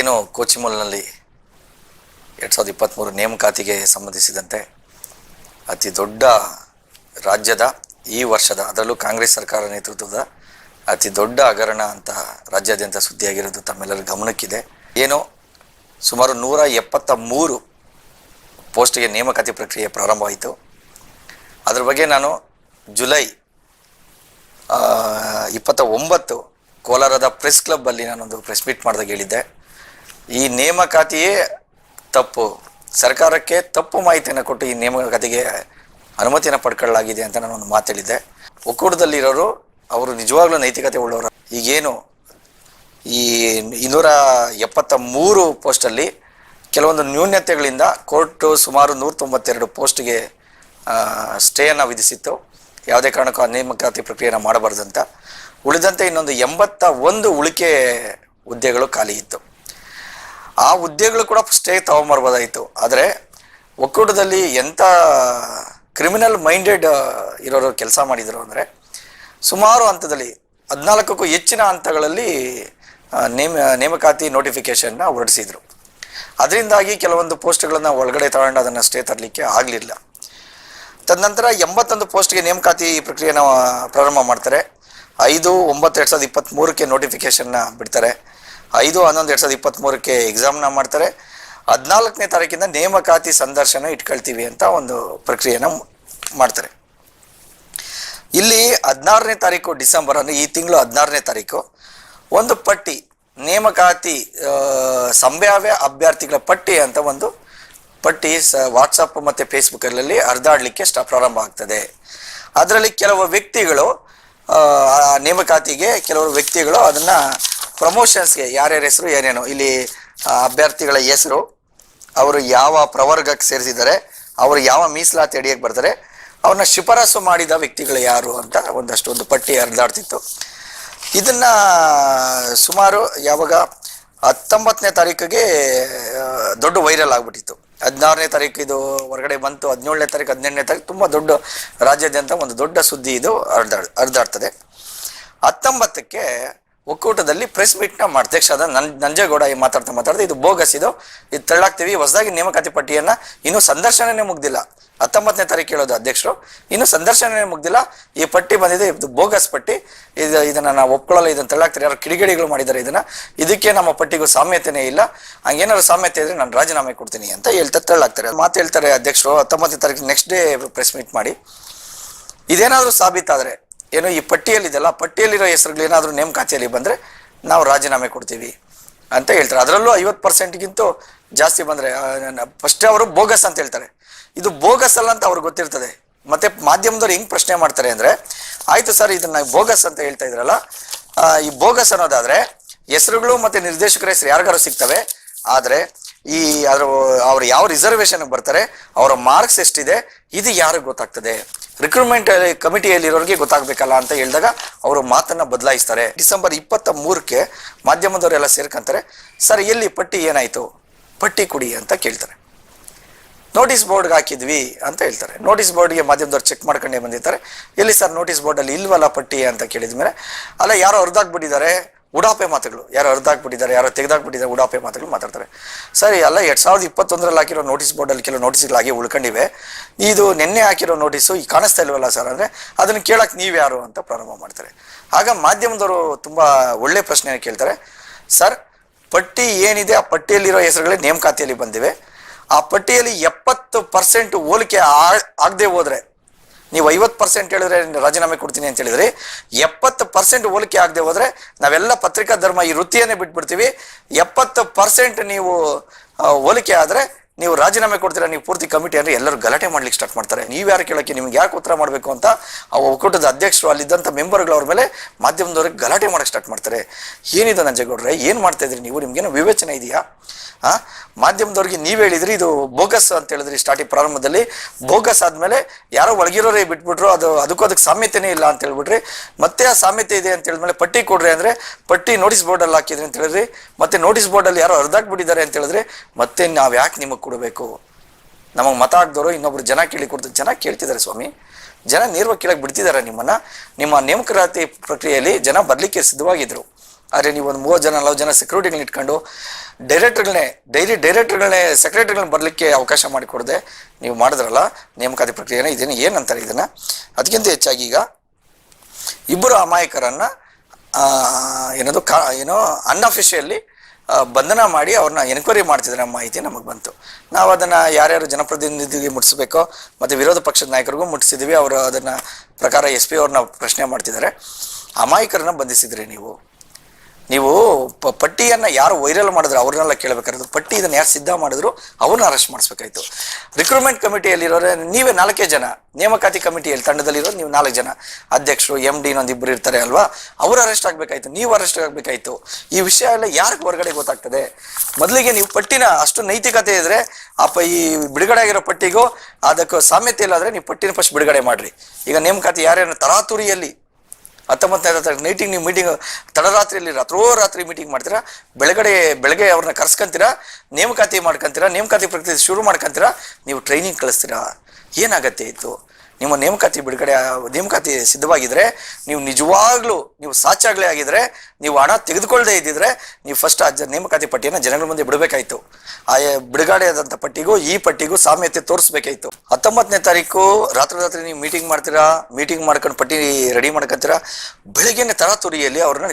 ಏನು ಕೋಚಿಮಲ್ನಲ್ಲಿ ಎರಡು ಸಾವಿರದ ಇಪ್ಪತ್ತ್ಮೂರು ನೇಮಕಾತಿಗೆ ಸಂಬಂಧಿಸಿದಂತೆ ಅತಿ ದೊಡ್ಡ ರಾಜ್ಯದ ಈ ವರ್ಷದ, ಅದರಲ್ಲೂ ಕಾಂಗ್ರೆಸ್ ಸರ್ಕಾರ ನೇತೃತ್ವದ ಅತಿ ದೊಡ್ಡ ಹಗರಣ ಅಂತ ರಾಜ್ಯಾದ್ಯಂತ ಸುದ್ದಿಯಾಗಿರೋದು ತಮ್ಮೆಲ್ಲರ ಗಮನಕ್ಕಿದೆ. ಏನು, ಸುಮಾರು ನೂರ ಎಪ್ಪತ್ತ ಮೂರು ಪೋಸ್ಟ್ಗೆ ನೇಮಕಾತಿ ಪ್ರಕ್ರಿಯೆ ಪ್ರಾರಂಭವಾಯಿತು. ಅದ್ರ ಬಗ್ಗೆ ನಾನು ಜುಲೈ ಇಪ್ಪತ್ತ ಒಂಬತ್ತು ಕೋಲಾರದ ಪ್ರೆಸ್ ಕ್ಲಬ್ಬಲ್ಲಿ ನಾನೊಂದು ಪ್ರೆಸ್ ಮೀಟ್ ಮಾಡಿದಾಗ ಹೇಳಿದ್ದೆ. ಈ ನೇಮಕಾತಿಯೇ ತಪ್ಪು. ಸರ್ಕಾರಕ್ಕೆ ತಪ್ಪು ಮಾಹಿತಿಯನ್ನು ಕೊಟ್ಟು ಈ ನೇಮಕಾತಿಗೆ ಅನುಮತಿಯನ್ನು ಪಡ್ಕೊಳ್ಳಲಾಗಿದೆ ಅಂತ ನಾನು ಒಂದು ಮಾತೇಳಿದ್ದೆ ಒಕ್ಕೂಟದಲ್ಲಿರೋರು, ಅವರು ನಿಜವಾಗ್ಲೂ ನೈತಿಕತೆ ಉಳ್ಳವರು. ಈಗೇನು ಈ ಇನ್ನೂರ ಎಪ್ಪತ್ತ ಮೂರು ಪೋಸ್ಟಲ್ಲಿ ಕೆಲವೊಂದು ನ್ಯೂನ್ಯತೆಗಳಿಂದ ಕೋರ್ಟು ಸುಮಾರು ನೂರ ತೊಂಬತ್ತೆರಡು ಪೋಸ್ಟ್ಗೆ ಸ್ಟೇಯನ್ನು ವಿಧಿಸಿತ್ತು. ಯಾವುದೇ ಕಾರಣಕ್ಕೂ ಆ ನೇಮಕಾತಿ ಪ್ರಕ್ರಿಯೆಯನ್ನು ಮಾಡಬಾರ್ದಂತ. ಉಳಿದಂತೆ ಇನ್ನೊಂದು ಎಂಬತ್ತ ಒಂದು ಉಳಿಕೆ ಹುದ್ದೆಗಳು ಖಾಲಿ ಇತ್ತು. ಆ ಹುದ್ದೆಗಳು ಕೂಡ ಸ್ಟೇ ತಗೊಂಬರ್ಬೋದಾಯಿತು. ಆದರೆ ಒಕ್ಕೂಟದಲ್ಲಿ ಎಂಥ ಕ್ರಿಮಿನಲ್ ಮೈಂಡೆಡ್ ಇರೋರು ಕೆಲಸ ಮಾಡಿದರು ಅಂದರೆ ಸುಮಾರು ಹಂತದಲ್ಲಿ ಹದಿನಾಲ್ಕಕ್ಕೂ ಹೆಚ್ಚಿನ ಹಂತಗಳಲ್ಲಿ ನೇಮ, ನೇಮಕಾತಿ ನೋಟಿಫಿಕೇಷನ್ನ ಹೊರಡಿಸಿದ್ರು. ಅದರಿಂದಾಗಿ ಕೆಲವೊಂದು ಪೋಸ್ಟ್ಗಳನ್ನು ಒಳಗಡೆ ತಗೊಂಡು ಅದನ್ನು ಸ್ಟೇ ತರಲಿಕ್ಕೆ ಆಗಲಿಲ್ಲ. ತದನಂತರ ಎಂಬತ್ತೊಂದು ಪೋಸ್ಟ್ಗೆ ನೇಮಕಾತಿ ಪ್ರಕ್ರಿಯೆನ ಪ್ರಾರಂಭ ಮಾಡ್ತಾರೆ. ಐದು, ಒಂಬತ್ತು, ಎರಡು ಸಾವಿರದ ಇಪ್ಪತ್ತ್ಮೂರಕ್ಕೆ ನೋಟಿಫಿಕೇಷನ್ನ ಬಿಡ್ತಾರೆ. ಐದು, ಹನ್ನೊಂದು, ಎರಡು ಸಾವಿರದ ಇಪ್ಪತ್ತ್ಮೂರಕ್ಕೆ ಎಕ್ಸಾಮ್ನ ಮಾಡ್ತಾರೆ. ಹದಿನಾಲ್ಕನೇ ತಾರೀಕಿಂದ ನೇಮಕಾತಿ ಸಂದರ್ಶನ ಇಟ್ಕೊಳ್ತೀವಿ ಅಂತ ಒಂದು ಪ್ರಕ್ರಿಯೆನ ಮಾಡ್ತಾರೆ. ಇಲ್ಲಿ ಹದಿನಾರನೇ ತಾರೀಕು ಡಿಸೆಂಬರ್, ಅಂದರೆ ಈ ತಿಂಗಳು ಹದಿನಾರನೇ ತಾರೀಕು, ಒಂದು ಪಟ್ಟಿ, ನೇಮಕಾತಿ ಸಂಭಾವ್ಯ ಅಭ್ಯರ್ಥಿಗಳ ಪಟ್ಟಿ ಅಂತ ಒಂದು ಪಟ್ಟಿ ಸ ವಾಟ್ಸಪ್ ಮತ್ತು ಫೇಸ್ಬುಕ್ಕಲ್ಲಿ ಹರಿದಾಡಲಿಕ್ಕೆ ಸ್ಟ, ಪ್ರಾರಂಭ ಆಗ್ತದೆ. ಅದರಲ್ಲಿ ಕೆಲವು ವ್ಯಕ್ತಿಗಳು ನೇಮಕಾತಿಗೆ ಕೆಲವರು ವ್ಯಕ್ತಿಗಳು ಅದನ್ನು ಪ್ರಮೋಷನ್ಸ್ಗೆ ಯಾರ್ಯಾರ ಹೆಸರು, ಏನೇನು? ಇಲ್ಲಿ ಅಭ್ಯರ್ಥಿಗಳ ಹೆಸರು, ಅವರು ಯಾವ ಪ್ರವರ್ಗಕ್ಕೆ ಸೇರಿಸಿದ್ದಾರೆ, ಅವರು ಯಾವ ಮೀಸಲಾತಿ ಅಡಿಯಕ್ಕೆ ಬರ್ತಾರೆ, ಅವ್ರನ್ನ ಶಿಫಾರಸು ಮಾಡಿದ ವ್ಯಕ್ತಿಗಳು ಯಾರು ಅಂತ ಒಂದಷ್ಟು ಒಂದು ಪಟ್ಟಿ ಹರಿದಾಡ್ತಿತ್ತು ಇದನ್ನ, ಸುಮಾರು ಯಾವಾಗ ಹತ್ತೊಂಬತ್ತನೇ ತಾರೀಕಿಗೆ ದೊಡ್ಡ ವೈರಲ್ ಆಗಿಬಿಟ್ಟಿತ್ತು. ಹದಿನಾರನೇ ತಾರೀಕು ಇದು ಹೊರಗಡೆ ಬಂತು, ಹದಿನೇಳನೇ ತಾರೀಕು, ಹದಿನೆಂಟನೇ ತಾರೀಕು, ತುಂಬ ದೊಡ್ಡ ರಾಜ್ಯಾದ್ಯಂತ ಒಂದು ದೊಡ್ಡ ಸುದ್ದಿ ಇದು ಹರಿದಾಡ್ ಹರಿದಾಡ್ತದೆ ಹತ್ತೊಂಬತ್ತಕ್ಕೆ ಒಕ್ಕೂಟದಲ್ಲಿ ಪ್ರೆಸ್ ಮೀಟ್ನ ಆದ ನನ್, ನಂಜೇಗೌಡ ಈ ಮಾತಾಡ್ತಾ ಮಾತಾಡ್ತಾ ಇದು ಬೋಗಸ್ ಇದು. ಇದು ತಳ್ಳಾಕ್ತೀವಿ ಹೊಸದಾಗಿ ನೇಮಕಾತಿ ಪಟ್ಟಿಯನ್ನ ಇನ್ನೂ ಸಂದರ್ಶನನೇ ಮುಗ್ದಿಲ್ಲ. ಹತ್ತೊಂಬತ್ತನೇ ತಾರೀಕು ಹೇಳೋದು ಅಧ್ಯಕ್ಷರು. ಇನ್ನು ಸಂದರ್ಶನನೇ ಮುಗ್ದಿಲ್ಲ. ಈ ಪಟ್ಟಿ ಬಂದಿದೆ. ಇದು ಬೋಗಸ್ ಪಟ್ಟಿ. ಇದು, ಇದನ್ನ ನಾವು ಒಪ್ಕೊಳ್ಳಲ್ಲ. ಇದನ್ನ ತಳ್ಳಾಕ್ತಾರೆ ಯಾರು ಕಿಡಿಗೇಡಿಗಳು ಮಾಡಿದ್ದಾರೆ ಇದನ್ನ. ಇದಕ್ಕೆ ನಮ್ಮ ಪಟ್ಟಿಗೂ ಸಾಮ್ಯತೆನೇ ಇಲ್ಲ. ಹಂಗೇನಾದ್ರು ಸಾಮ್ಯತೆ ಇದ್ರೆ ನಾನು ರಾಜೀನಾಮೆ ಕೊಡ್ತೀನಿ ಅಂತ ಹೇಳ್ತಾ ತಳ್ಳಾಕ್ತಾರೆ ಮಾತು ಹೇಳ್ತಾರೆ ಅಧ್ಯಕ್ಷರು. ಹತ್ತೊಂಬತ್ತನೇ ತಾರೀಕು ನೆಕ್ಸ್ಟ್ ಡೇ ಪ್ರೆಸ್ ಮೀಟ್ ಮಾಡಿ. ಇದೇನಾದರೂ ಸಾಬೀತಾದರೆ ಏನು ಈ ಪಟ್ಟಿಯಲ್ಲಿದೆಲ್ಲ ಪಟ್ಟಿಯಲ್ಲಿರೋ ಹೆಸರುಗಳು ಏನಾದರೂ ನೇಮಕಾತಿಯಲ್ಲಿ ಬಂದರೆ ನಾವು ರಾಜೀನಾಮೆ ಕೊಡ್ತೀವಿ ಅಂತ ಹೇಳ್ತಾರೆ. ಅದರಲ್ಲೂ ಐವತ್ತು ಪರ್ಸೆಂಟ್ಗಿಂತ ಜಾಸ್ತಿ ಬಂದರೆ ಫಸ್ಟ್ ಅವರು ಬೋಗಸ್ ಅಂತ ಹೇಳ್ತಾರೆ. ಇದು ಬೋಗಸ್ ಅಲ್ಲ ಅಂತ ಅವ್ರಿಗೆ ಗೊತ್ತಿರ್ತದೆ. ಮತ್ತೆ ಮಾಧ್ಯಮದವ್ರು ಹೆಂಗ್ ಪ್ರಶ್ನೆ ಮಾಡ್ತಾರೆ ಅಂದರೆ, ಆಯಿತು ಸರ್, ಇದನ್ನ ಬೋಗಸ್ ಅಂತ ಹೇಳ್ತಾ ಇದ್ರಲ್ಲ ಈ ಬೋಗಸ್ ಅನ್ನೋದಾದರೆ ಹೆಸರುಗಳು ಮತ್ತು ನಿರ್ದೇಶಕರ ಹೆಸರು ಯಾರಿಗಾರು ಸಿಗ್ತವೆ, ಆದರೆ ಈ ಅದ್ರ, ಅವ್ರು ಯಾವ ರಿಸರ್ವೇಶನ್ ಬರ್ತಾರೆ, ಅವರ ಮಾರ್ಕ್ಸ್ ಎಷ್ಟಿದೆ, ಇದು ಯಾರಿಗೆ ಗೊತ್ತಾಗ್ತದೆ? ರಿಕ್ರೂಟ್ಮೆಂಟ್ ಕಮಿಟಿಯಲ್ಲಿರೋರಿಗೆ ಗೊತ್ತಾಗಬೇಕಲ್ಲ ಅಂತ ಹೇಳಿದಾಗ ಅವರು ಮಾತನ್ನ ಬದಲಾಯಿಸ್ತಾರೆ. ಡಿಸೆಂಬರ್ ಇಪ್ಪತ್ತ ಮೂರಕ್ಕೆ ಮಾಧ್ಯಮದವರೆಲ್ಲ ಸೇರ್ಕೊಂತಾರೆ. ಸರ್, ಎಲ್ಲಿ ಪಟ್ಟಿ ಏನಾಯ್ತು? ಪಟ್ಟಿ ಕುಡಿ ಅಂತ ಕೇಳ್ತಾರೆ. ನೋಟಿಸ್ ಬೋರ್ಡ್ಗೆ ಹಾಕಿದ್ವಿ ಅಂತ ಹೇಳ್ತಾರೆ. ನೋಟಿಸ್ ಬೋರ್ಡ್ಗೆ ಮಾಧ್ಯಮದವ್ರು ಚೆಕ್ ಮಾಡ್ಕೊಂಡೇ ಬಂದಿರ್ತಾರೆ. ಎಲ್ಲಿ ಸರ್ ನೋಟಿಸ್ ಬೋರ್ಡಲ್ಲಿ ಇಲ್ವಲ್ಲ ಪಟ್ಟಿ? ಅಂತ ಕೇಳಿದ ಮೇಲೆ, ಅಲ್ಲ, ಯಾರೋ ಹರಿದಾಕ್ಬಿಟ್ಟಿದ್ದಾರೆ ಉಡಾಪೆ ಮಾತುಗಳು. ಯಾರೋ ಅರ್ಧಾಕ್ಬಿಟ್ಟಿದ್ದಾರೆ, ಯಾರೋ ತೆಗೆದಾಕ್ಬಿಟ್ಟಿದ್ದಾರೆ, ಉಡಾಪೆ ಮಾತುಗಳು ಮಾತಾಡ್ತಾರೆ. ಸರಿ, ಅಲ್ಲ, ಎರಡು ಸಾವಿರದ ಇಪ್ಪತ್ತೊಂದರಲ್ಲಿ ಹಾಕಿರೋ ನೋಟಿಸ್ ಬೋರ್ಡಲ್ಲಿ ಕೆಲವು ನೋಟಿಸ್ಗಳಾಗಿ ಉಳ್ಕೊಂಡಿವೆ. ಇದು ನಿನ್ನೆ ಹಾಕಿರೋ ನೋಟಿಸು ಈ ಕಾಣಿಸ್ತಾ ಇಲ್ವಲ್ಲ ಸರ್ ಅಂದರೆ ಅದನ್ನು ಕೇಳಕ್ಕೆ ನೀವು ಯಾರು ಅಂತ ಪ್ರಾರಂಭ ಮಾಡ್ತಾರೆ. ಆಗ ಮಾಧ್ಯಮದವರು ತುಂಬ ಒಳ್ಳೆ ಪ್ರಶ್ನೆ ಕೇಳ್ತಾರೆ. ಸರ್ ಪಟ್ಟಿ ಏನಿದೆ? ಆ ಪಟ್ಟಿಯಲ್ಲಿರೋ ಹೆಸರುಗಳೇ ನೇಮಕಾತಿಯಲ್ಲಿ ಬಂದಿವೆ. ಆ ಪಟ್ಟಿಯಲ್ಲಿ ಎಪ್ಪತ್ತು ಪರ್ಸೆಂಟ್ ಹೋಲಿಕೆ ಆಗದೆ ಹೋದ್ರೆ ನೀವು ಐವತ್ತು ಪರ್ಸೆಂಟ್ ಹೇಳಿದ್ರೆ ರಾಜೀನಾಮೆ ಕೊಡ್ತೀನಿ ಅಂತ ಹೇಳಿದ್ರಿ ಎಪ್ಪತ್ತು ಪರ್ಸೆಂಟ್ ಹೋಲಿಕೆ ಆಗದೆ ಹೋದ್ರೆ ನಾವೆಲ್ಲ ಪತ್ರಿಕಾ ಧರ್ಮ ಈ ವೃತ್ತಿಯನ್ನೇ ಬಿಟ್ಬಿಡ್ತೀವಿ. ಎಪ್ಪತ್ತು ಪರ್ಸೆಂಟ್ ನೀವು ಹೋಲಿಕೆ ಆದರೆ ನೀವು ರಾಜೀನಾಮೆ ಕೊಡ್ತೀರಾ, ನೀವು ಪೂರ್ತಿ ಕಮಿಟಿ ಅಂದರೆ ಎಲ್ಲರೂ ಗಲಾಟೆ ಮಾಡ್ಲಿಕ್ಕೆ ಸ್ಟಾರ್ಟ್ ಮಾಡ್ತಾರೆ. ನೀವು ಯಾರು ಕೇಳೋಕ್ಕೆ ನಿಮ್ಗೆ ಯಾಕೆ ಉತ್ತರ ಮಾಡಬೇಕು ಅಂತ ಆ ಒಕ್ಕೂಟದ ಅಧ್ಯಕ್ಷರು ಅಲ್ಲಿದ್ದಂಥ ಮೆಂಬರ್ಗಳು ಅವ್ರ ಮೇಲೆ ಮಾಧ್ಯಮದವ್ರಿಗೆ ಗಲಾಟೆ ಮಾಡಕ್ಕೆ ಸ್ಟಾರ್ಟ್ ಮಾಡ್ತಾರೆ. ಏನಿದೆ ನಂಜೇಗೌಡ್ರೆ ಏನು ಮಾಡ್ತಾ ಇದ್ರಿ ನೀವು? ನಿಮ್ಗೇನು ವಿವೇಚನೆ ಇದೆಯಾ? ಹಾಂ ಮಾಧ್ಯಮದವ್ರಿಗೆ ನೀವು ಹೇಳಿದ್ರಿ, ಇದು ಬೋಗಸ್ ಅಂತ ಹೇಳಿದ್ರಿ ಸ್ಟಾರ್ಟಿಂಗ್ ಪ್ರಾರಂಭದಲ್ಲಿ. ಬೋಗಸ್ ಆದ್ಮೇಲೆ ಯಾರೋ ಒಳಗಿರೋರೇ ಬಿಟ್ಬಿಟ್ರು, ಅದು ಅದಕ್ಕೂ ಅದಕ್ಕೆ ಸಾಮ್ಯತೆನೇ ಇಲ್ಲ ಅಂತ ಹೇಳ್ಬಿಟ್ರಿ. ಮತ್ತೆ ಆ ಸಾಮ್ಯತೆ ಇದೆ ಅಂತ ಹೇಳಿದ್ಮೇಲೆ ಪಟ್ಟಿ ಕೊಡ್ರಿ ಅಂದ್ರೆ ಪಟ್ಟಿ ನೋಟಿಸ್ ಬೋರ್ಡಲ್ಲಿ ಹಾಕಿದ್ರಿ ಅಂತ ಹೇಳಿದ್ರಿ. ಮತ್ತೆ ನೋಟಿಸ್ ಬೋರ್ಡಲ್ಲಿ ಯಾರೋ ಅರ್ಧಾಕ್ಬಿಟ್ಟಿದ್ದಾರೆ ಅಂತ ಹೇಳಿದ್ರೆ. ಮತ್ತೆ ನಾವು ಯಾಕೆ ನಿಮಗೆ ಕೊಡಬೇಕು ನಮಗೆ ಮತ ಹಾಕ್ದವರು ಇನ್ನೊಬ್ರು ಜನ ಕೇಳಿ ಕೊಡ್ತಾರೆ ಜನ ಕೇಳ್ತಿದ್ದಾರೆ ಸ್ವಾಮಿ. ಜನ ನೇರವಾಗಿ ಕೇಳಕ್ಕೆ ಬಿಡ್ತಿದ್ದಾರೆ ನಿಮ್ಮನ್ನ. ನಿಮ್ಮ ನೇಮಕಾತಿ ಪ್ರಕ್ರಿಯೆಯಲ್ಲಿ ಜನ ಬರಲಿಕ್ಕೆ ಸಿದ್ಧವಾಗಿದ್ರು. ಆದರೆ ನೀವು ಒಂದು ಮೂವತ್ತು ಜನ ನಲವತ್ತು ಜನ ಸೆಕ್ಯೂರಿಟಿಗಳನ್ನ ಇಟ್ಕೊಂಡು ಡೈರೆಕ್ಟರ್ಗಳನ್ನೇ ಡೈಲಿ ಡೈರೆಕ್ಟರ್ಗಳನ್ನೇ ಸೆಕ್ರೆಟರಿಗಳನ್ನ ಬರಲಿಕ್ಕೆ ಅವಕಾಶ ಮಾಡಿಕೊಡದೆ. ನೀವು ಮಾಡಿದ್ರಲ್ಲ, ನೇಮಕಾತಿ ಪ್ರಕ್ರಿಯೆನ ಇದನ್ನು ಏನಂತಾರೆ ಇದನ್ನು? ಅದಕ್ಕಿಂತ ಹೆಚ್ಚಾಗಿ ಈಗ ಇಬ್ಬರು ಅಮಾಯಕರನ್ನು ಏನದು ಕಾ, ಏನೋ ಅನ್ಅಫಿಷಿಯಲಿ ಬಂಧನ ಮಾಡಿ ಅವ್ರನ್ನ ಎನ್ಕ್ವೈರಿ ಮಾಡ್ತಿದ್ರೆ ನಮ್ಮ ಮಾಹಿತಿ ನಮಗೆ ಬಂತು. ನಾವು ಅದನ್ನು ಯಾರ್ಯಾರು ಜನಪ್ರತಿನಿಧಿಗೆ ಮುಟ್ಟಿಸ್ಬೇಕೋ ಮತ್ತು ವಿರೋಧ ಪಕ್ಷದ ನಾಯಕರಿಗೂ ಮುಟ್ಟಿಸಿದ್ವಿ ಅವರು ಅದನ್ನು ಪ್ರಕಾರ ಎಸ್ ಪಿ ಅವ್ರನ್ನ ಪ್ರಶ್ನೆ ಮಾಡ್ತಿದ್ದಾರೆ. ಅಮಾಯಕರನ್ನ ಬಂಧಿಸಿದ್ರಿ ನೀವು. ನೀವು ಪಟ್ಟಿಯನ್ನು ಯಾರು ವೈರಲ್ ಮಾಡಿದ್ರು ಅವ್ರನ್ನೆಲ್ಲ ಕೇಳಬೇಕಾದ್ರೆ ಪಟ್ಟಿ ಇದನ್ನು ಯಾರು ಸಿದ್ಧ ಮಾಡಿದ್ರು ಅವ್ರನ್ನ ಅರೆಸ್ಟ್ ಮಾಡಿಸ್ಬೇಕಾಯ್ತು. ರಿಕ್ರೂಟ್ಮೆಂಟ್ ಕಮಿಟಿಯಲ್ಲಿರೋರೆ ನೀವೇ ನಾಲ್ಕೇ ಜನ, ನೇಮಕಾತಿ ಕಮಿಟಿಯಲ್ಲಿ ತಂಡದಲ್ಲಿರೋರು ನೀವು ನಾಲ್ಕು ಜನ. ಅಧ್ಯಕ್ಷರು ಎಂ ಡಿ ಇನ್ನೊಂದಿಬ್ಬರು ಇರ್ತಾರೆ ಅಲ್ವಾ? ಅವ್ರು ಅರೆಸ್ಟ್ ಆಗಬೇಕಾಯ್ತು, ನೀವು ಅರೆಸ್ಟ್ ಆಗಬೇಕಾಯ್ತು. ಈ ವಿಷಯ ಎಲ್ಲ ಯಾರಿಗೆ ಹೊರಗಡೆ ಗೊತ್ತಾಗ್ತದೆ. ಮೊದಲಿಗೆ ನೀವು ಪಟ್ಟಿನ ಅಷ್ಟು ನೈತಿಕತೆ ಇದ್ರೆ ಆ ಪ ಈ ಬಿಡುಗಡೆ ಆಗಿರೋ ಪಟ್ಟಿಗೂ ಅದಕ್ಕೂ ಸಾಮ್ಯತೆ ಇಲ್ಲಾದ್ರೆ ನೀವು ಪಟ್ಟಿನ ಫಸ್ಟ್ ಬಿಡುಗಡೆ ಮಾಡ್ರಿ. ಈಗ ನೇಮಕಾತಿ ಯಾರ್ಯಾರು ತರಾತುರಿಯಲ್ಲಿ ಹತ್ತೊಂಬತ್ತನೇ ತಾರೀಕು ನೈಟಿಗೆ ನೀವು ಮೀಟಿಂಗ್ ತಡರಾತ್ರಿಯಲ್ಲಿ ರಾತ್ರೋ ರಾತ್ರಿ ಮೀಟಿಂಗ್ ಮಾಡ್ತೀರಾ? ಬೆಳಗಡೆ, ಬೆಳಗ್ಗೆ ಅವ್ರನ್ನ ಕರ್ಸ್ಕೊಂತೀರಾ? ನೇಮಕಾತಿ ಮಾಡ್ಕೊಂತೀರಾ? ನೇಮಕಾತಿ ಪ್ರಕ್ರಿಯೆ ಶುರು ಮಾಡ್ಕೊಂತೀರಾ? ನೀವು ಟ್ರೈನಿಂಗ್ ಕಳಿಸ್ತೀರಾ? ಏನಾಗತ್ತೆ ಇತ್ತು ನಿಮ್ಮ ನೇಮಕಾತಿ ಬಿಡುಗಡೆ ನೇಮಕಾತಿ ಸಿದ್ಧವಾಗಿದ್ರೆ ನೀವು ನಿಜವಾಗ್ಲೂ ನೀವು ಸಾಚಾಗ್ಲೇ ಆಗಿದ್ರೆ ನೀವು ಹಣ ತೆಗೆದುಕೊಳ್ಳದೆ ಇದ್ದಿದ್ರೆ ನೀವು ಫಸ್ಟ್ ಆ ನೇಮಕಾತಿ ಪಟ್ಟಿಯನ್ನು ಜನಗಳ ಮುಂದೆ ಬಿಡಬೇಕಾಯ್ತು. ಆ ಬಿಡುಗಡೆ ಆದಂಥ ಪಟ್ಟಿಗೂ ಈ ಪಟ್ಟಿಗೂ ಸಾಮ್ಯತೆ ತೋರಿಸ್ಬೇಕಾಯ್ತು. ಹತ್ತೊಂಬತ್ತನೇ ತಾರೀಕು ರಾತ್ರಿ ರಾತ್ರಿ ನೀವು ಮೀಟಿಂಗ್ ಮಾಡ್ತೀರಾ? ಮೀಟಿಂಗ್ ಮಾಡ್ಕೊಂಡು ಪಟ್ಟಿ ರೆಡಿ ಮಾಡ್ಕೊತೀರಾ ಬೆಳಗ್ಗೆನೆ ತರಾತುರಿಯಲ್ಲಿ ಅವ್ರನ್ನ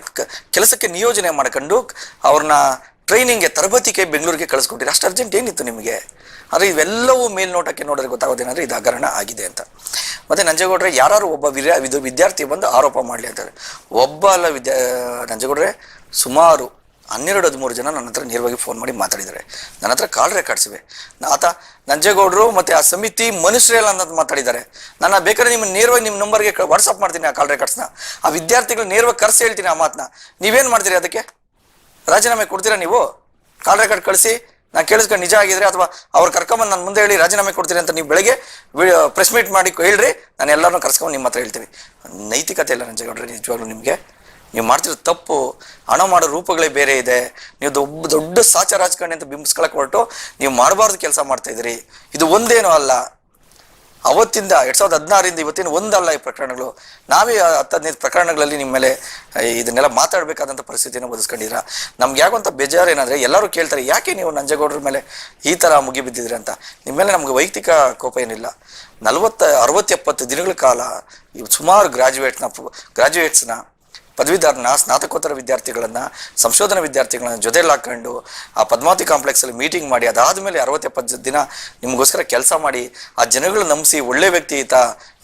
ಕೆಲಸಕ್ಕೆ ನಿಯೋಜನೆ ಮಾಡ್ಕೊಂಡು ಅವ್ರನ್ನ ಟ್ರೈನಿಂಗ್ಗೆ ತರಬೇತಿಗೆ ಬೆಂಗಳೂರಿಗೆ ಕಳಿಸ್ಕೊಟ್ಟಿರಿ. ಅಷ್ಟು ಅರ್ಜೆಂಟ್ ಏನಿತ್ತು ನಿಮಗೆ? ಆದರೆ ಇವೆಲ್ಲವೂ ಮೇಲ್ನೋಟಕ್ಕೆ ನೋಡಿದ್ರೆ ಗೊತ್ತಾಗೋದೇನಂದ್ರೆ ಇದು ಹಗರಣ ಆಗಿದೆ ಅಂತ. ಮತ್ತೆ ನಂಜೇಗೌಡ್ರೆ ಯಾರು ಒಬ್ಬ ಇದು ವಿದ್ಯಾರ್ಥಿ ಬಂದು ಆರೋಪ ಮಾಡಲಿ ಅಂತಾರೆ. ಒಬ್ಬ ಅಲ್ಲ ವಿದ್ಯಾ ನಂಜೇಗೌಡ್ರೆ ಸುಮಾರು ಹನ್ನೆರಡು, ಹದಿಮೂರು ಜನ ನನ್ನ ಹತ್ರ ನೇರವಾಗಿ ಫೋನ್ ಮಾಡಿ ಮಾತಾಡಿದ್ದಾರೆ. ನನ್ನ ಹತ್ರ ಕಾಲ್ ರೆಕಾರ್ಡ್ಸ್ ಇವೆ. ನಾ- ಆತ ನಂಜೇಗೌಡರು ಮತ್ತೆ ಆ ಸಮಿತಿ ಮನುಷ್ಯರೆಲ್ಲ ಅನ್ನೋದು ಮಾತಾಡಿದ್ದಾರೆ. ನಾನು ಬೇಕಾದ್ರೆ ನಿಮ್ಮ ನೇರವಾಗಿ ನಿಮ್ಮ ನಂಬರ್ಗೆ ವಾಟ್ಸಪ್ ಮಾಡ್ತೀನಿ ಆ ಕಾಲ್ ರೆಕಾರ್ಡ್ಸ್ನ. ಆ ವಿದ್ಯಾರ್ಥಿಗಳು ನೇರವಾಗಿ ಕರೆಸಿ ಹೇಳ್ತೀನಿ ಆ ಮಾತನ್ನ. ನೀವೇನು ಮಾಡ್ತೀರಿ ಅದಕ್ಕೆ? ರಾಜೀನಾಮೆ ಕೊಡ್ತೀರಾ ನೀವು? ಕಾಲ್ ರೆಕಾರ್ಡ್ ಕಳಿಸಿ ನಾನು ಕೇಳಿಸ್ಕೊಂಡು ನಿಜ ಆಗಿದ್ರೆ ಅಥವಾ ಅವ್ರು ಕರ್ಕೊಂಬಂದು ನನ್ನ ಮುಂದೆ ಹೇಳಿ ರಾಜೀನಾಮೆ ಕೊಡ್ತೀನಿ ಅಂತ ನೀವು ಬೆಳಗ್ಗೆ ಪ್ರೆಸ್ ಮೀಟ್ ಮಾಡಿ ಹೇಳ್ರಿ. ನಾನು ಎಲ್ಲರನ್ನೂ ಕರ್ಸ್ಕೊಂಡು ನಿಮ್ಮ ಹತ್ರ ಹೇಳ್ತೀನಿ ನೈತಿಕತೆ ಇಲ್ಲ ನಂಜೇಗೌಡ್ರೆ ನಿಜವಾಗ್ಲೂ ನಿಮಗೆ. ನೀವು ಮಾಡ್ತಿರೋ ತಪ್ಪು, ಹಣ ಮಾಡೋ ರೂಪಗಳೇ ಬೇರೆ ಇದೆ. ನೀವು ದೊಡ್ಡ ದೊಡ್ಡ ಸಾಚ ರಾಜಕಾರಣಿ ಅಂತ ಬಿಂಬಿಸ್ಕೊಳಕ್ಕೆ ಹೊರಟು, ನೀವು ಮಾಡಬಾರ್ದು ಕೆಲಸ ಮಾಡ್ತಾ ಇದ್ದೀರಿ. ಇದು ಒಂದೇನೂ ಅಲ್ಲ. ಅವತ್ತಿಂದ ಎರಡ್ ಸಾವಿರದ ಹದಿನಾರಿಂದ ಇವತ್ತಿನ ಒಂದಲ್ಲ ಈ ಪ್ರಕರಣಗಳು. ನಾವೇ ಹತ್ತು ಹದಿನೈದು ಪ್ರಕರಣಗಳಲ್ಲಿ ನಿಮ್ಮ ಮೇಲೆ ಇದನ್ನೆಲ್ಲ ಮಾತಾಡಬೇಕಾದಂಥ ಪರಿಸ್ಥಿತಿಯನ್ನು ಒದಗಿಸ್ಕೊಂಡಿರ ನಮ್ಗೆ ಯಾಕಂತ ಬೇಜಾರು ಏನಂದ್ರೆ ಎಲ್ಲರೂ ಕೇಳ್ತಾರೆ, ಯಾಕೆ ನೀವು ನಂಜೇಗೌಡರ ಮೇಲೆ ಈ ಥರ ಮುಗಿಬಿದ್ದಿದ್ರಿ ಅಂತ? ನಿಮ್ಮ ಮೇಲೆ ನಮ್ಗೆ ವೈಯಕ್ತಿಕ ಕೋಪ ಏನಿಲ್ಲ. ನಲವತ್ತ ಅರವತ್ತು ಎಪ್ಪತ್ತು ದಿನಗಳ ಕಾಲ ಸುಮಾರು ಗ್ರಾಜ್ಯುಯೇಟ್ನ ಗ್ರಾಜುಯೇಟ್ಸ್ನ ಪದವೀಧರನ, ಸ್ನಾತಕೋತ್ತರ ವಿದ್ಯಾರ್ಥಿಗಳನ್ನ, ಸಂಶೋಧನಾ ವಿದ್ಯಾರ್ಥಿಗಳನ್ನ ಜೊತೆಲಿ ಹಾಕೊಂಡು ಆ ಪದ್ಮಾವತಿ ಕಾಂಪ್ಲೆಕ್ಸಲ್ಲಿ ಮೀಟಿಂಗ್ ಮಾಡಿ ಅದಾದ ಮೇಲೆ ಅರವತ್ತೆಪ್ಪತ್ತು ದಿನ ನಿಮಗೋಸ್ಕರ ಕೆಲಸ ಮಾಡಿ, ಆ ಜನಗಳು ನಂಬಿಸಿ, ಒಳ್ಳೆ ವ್ಯಕ್ತಿ ಈತ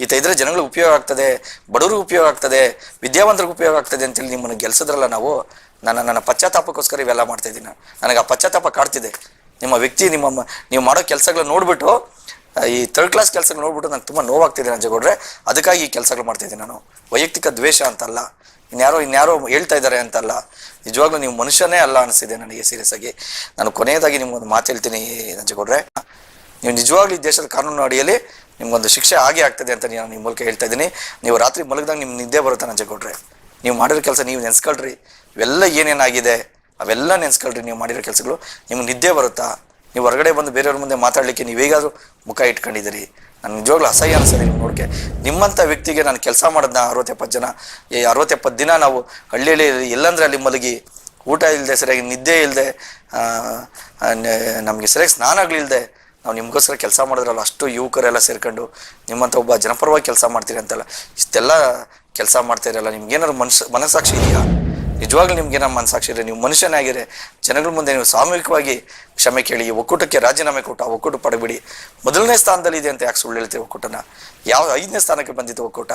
ಈತ ಇದ್ರೆ ಜನಗಳಿಗೆ ಉಪಯೋಗ ಆಗ್ತದೆ, ಬಡವ್ರಿಗೆ ಉಪಯೋಗ ಆಗ್ತದೆ, ವಿದ್ಯಾವಂತರಿಗೆ ಉಪಯೋಗ ಆಗ್ತದೆ ಅಂತೇಳಿ ನಿಮ್ಮನ್ನು ಗೆಲ್ಸಿದ್ರಲ್ಲ ನಾವು, ನನ್ನ ನನ್ನ ಪಶ್ಚಾತ್ತಾಪಕ್ಕೋಸ್ಕರ ಇವೆಲ್ಲ ಮಾಡ್ತಾ ಇದ್ದೀನಿ. ನನಗೆ ಆ ಪಶ್ಚಾತ್ತಾಪ ಕಾಡ್ತಿದೆ. ನಿಮ್ಮ ವ್ಯಕ್ತಿ, ನಿಮ್ಮ ನೀವು ಮಾಡೋ ಕೆಲಸಗಳನ್ನ ನೋಡ್ಬಿಟ್ಟು ಈ ಥರ್ಡ್ ಕ್ಲಾಸ್ ಕೆಲಸಗಳು ನೋಡ್ಬಿಟ್ಟು ನಂಗೆ ತುಂಬ ನೋವಾಗ್ತಿದೆ ನಂಜೇಗೌಡ್ರೆ ಅದಕ್ಕಾಗಿ ಈ ಕೆಲಸಗಳು ಮಾಡ್ತಿದ್ದೀನಿ ನಾನು. ವೈಯಕ್ತಿಕ ದ್ವೇಷ ಅಂತಲ್ಲ. ಇನ್ಯಾರೋ ಇನ್ಯಾರೋ ಹೇಳ್ತಾ ಇದ್ದಾರೆ ಅಂತಲ್ಲ. ನಿಜವಾಗ್ಲೂ ನೀವು ಮನುಷ್ಯನೇ ಅಲ್ಲ ಅನಿಸಿದೆ ನನಗೆ ಸೀರಿಯಸ್ ಆಗಿ. ನಾನು ಕೊನೆಯದಾಗಿ ನಿಮ್ಗೊಂದು ಮಾತು ಹೇಳ್ತೀನಿ ನಂಜೇಗೌಡ್ರೆ ನೀವು ನಿಜವಾಗ್ಲೂ ಈ ದೇಶದ ಕಾನೂನು ಅಡಿಯಲ್ಲಿ ನಿಮ್ಗೊಂದು ಶಿಕ್ಷೆ ಆಗೇ ಆಗ್ತದೆ ಅಂತ ನಾನು ನಿಮ್ಮ ಮೂಲಕ ಹೇಳ್ತಾ ಇದ್ದೀನಿ. ನೀವು ರಾತ್ರಿ ಮಲಗಿದಾಗ ನಿಮ್ಗೆ ನಿದ್ದೆ ಬರುತ್ತೆ ನಂಜೇಗೌಡ್ರೆ ನೀವು ಮಾಡಿರೋ ಕೆಲಸ ನೀವು ನೆನ್ಸ್ಕೊಳ್ರಿ. ಇವೆಲ್ಲ ಏನೇನಾಗಿದೆ? ಅವೆಲ್ಲ ನೆನ್ಸ್ಕೊಳ್ರಿ. ನೀವು ಮಾಡಿರೋ ಕೆಲಸಗಳು ನಿಮ್ಗೆ ನಿದ್ದೆ ಬರುತ್ತಾ? ನೀವು ಹೊರಗಡೆ ಬಂದು ಬೇರೆಯವ್ರ ಮುಂದೆ ಮಾತಾಡಲಿಕ್ಕೆ ನೀವು ಹೇಗಾದರೂ ಮುಖ ಇಟ್ಕೊಂಡಿದ್ದೀರಿ. ನಾನು ನಿಜವಾಗ್ಲೂ ಅಸಹ್ಯ ಅನಿಸ್ತದೆ ನೀವು ನೋಡಿಕೆ ನಿಮ್ಮಂಥ ವ್ಯಕ್ತಿಗೆ ನಾನು ಕೆಲಸ ಮಾಡೋದನ್ನ ಅರವತ್ತೆಪ್ಪತ್ತು ಜನ, ಈ ಅರವತ್ತೆಪ್ಪತ್ತು ದಿನ ನಾವು ಹಳ್ಳಿಯಲ್ಲಿ ಎಲ್ಲಂದ್ರೆ ಅಲ್ಲಿ ಮಲಗಿ ಊಟ ಇಲ್ಲದೆ ಸರಿಯಾಗಿ ನಿದ್ದೆ ಇಲ್ಲದೆ ನಮಗೆ ಸರಿಯಾಗಿ ಸ್ನಾನಗಳಿಲ್ಲದೆ ನಾವು ನಿಮಗೋಸ್ಕರ ಕೆಲಸ ಮಾಡಿದ್ರಲ್ಲ, ಅಷ್ಟು ಯುವಕರೆಲ್ಲ ಸೇರ್ಕೊಂಡು ನಿಮ್ಮಂಥ ಒಬ್ಬ ಜನಪರವಾಗಿ ಕೆಲಸ ಮಾಡ್ತೀರಿ ಅಂತಲ್ಲ, ಇಷ್ಟೆಲ್ಲ ಕೆಲಸ ಮಾಡ್ತಾ ಇರಲ್ಲ, ನಿಮ್ಗೇನಾದ್ರು ಮನ್ಸು ಮನಸ್ಸಾಕ್ಷಿ ಇದೆಯಾ? ನಿಜವಾಗ್ಲೂ ನಿಮ್ಗೆ ನಮ್ಮ ಮನಸ್ಸಾಕ್ಷಿ ಇದೆ. ನೀವು ಮನುಷ್ಯನೇ ಆಗಿರೆ ಜನಗಳ ಮುಂದೆ ನೀವು ಸಾಮೂಹಿಕವಾಗಿ ಕ್ಷಮೆ ಕೇಳಿ ಒಕ್ಕೂಟಕ್ಕೆ ರಾಜೀನಾಮೆ ಕೊಟ್ಟು, ಆ ಒಕ್ಕೂಟ ಪಡೆಬಿಡಿ. ಮೊದಲನೇ ಸ್ಥಾನದಲ್ಲಿ ಇದೆ ಅಂತ ಯಾಕೆ ಸುಳ್ಳು ಹೇಳ್ತೀವಿ ಒಕ್ಕೂಟನ? ಯಾವ ಐದನೇ ಸ್ಥಾನಕ್ಕೆ ಬಂದಿತ್ತು ಒಕ್ಕೂಟ?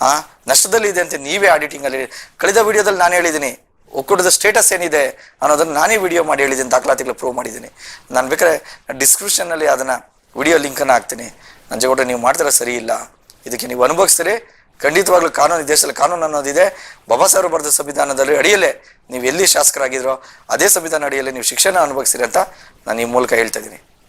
ಆ, ನಷ್ಟದಲ್ಲಿ ಇದೆ ಅಂತ ನೀವೇ ಆಡಿಟಿಂಗಲ್ಲಿ ಕಳೆದ ವಿಡಿಯೋದಲ್ಲಿ ನಾನು ಹೇಳಿದ್ದೀನಿ. ಒಕ್ಕೂಟದ ಸ್ಟೇಟಸ್ ಏನಿದೆ ಅನ್ನೋದನ್ನು ನಾನೇ ವಿಡಿಯೋ ಮಾಡಿ ಹೇಳಿದ್ದೀನಿ, ದಾಖಲಾತಿಗಳು ಪ್ರೂವ್ ಮಾಡಿದ್ದೀನಿ. ನಾನು ಬೇಕಾದ್ರೆ ಡಿಸ್ಕ್ರಿಪ್ಷನ್ನಲ್ಲಿ ಅದನ್ನು ವಿಡಿಯೋ ಲಿಂಕನ್ನು ಹಾಕ್ತೀನಿ. ನಂಜೇಗೌಡ ನೀವು ಮಾಡ್ತಾರೆ ಸರಿ ಇಲ್ಲ. ಇದಕ್ಕೆ ನೀವು ಅನುಭವಿಸ್ತೀರಿ. ಖಂಡಿತವಾಗ್ಲೂ ಕಾನೂನು ದೇಶದಲ್ಲಿ ಕಾನೂನು ಅನ್ನೋದಿದೆ. ಬಾಬಾ ಸಾಹೇಬ್ ಬರೆದ ಸಂವಿಧಾನದಲ್ಲಿ ಅಡಿಯಲ್ಲೇ ನೀವು ಎಲ್ಲಿ ಶಾಸಕರಾಗಿದ್ರೋ, ಅದೇ ಸಂವಿಧಾನ ಅಡಿಯಲ್ಲಿ ನೀವು ಶಿಕ್ಷಣ ಅನುಭವಿಸಿರಿ ಅಂತ ನಾನು ಈ ಮೂಲಕ ಹೇಳ್ತಾ ಇದ್ದೀನಿ.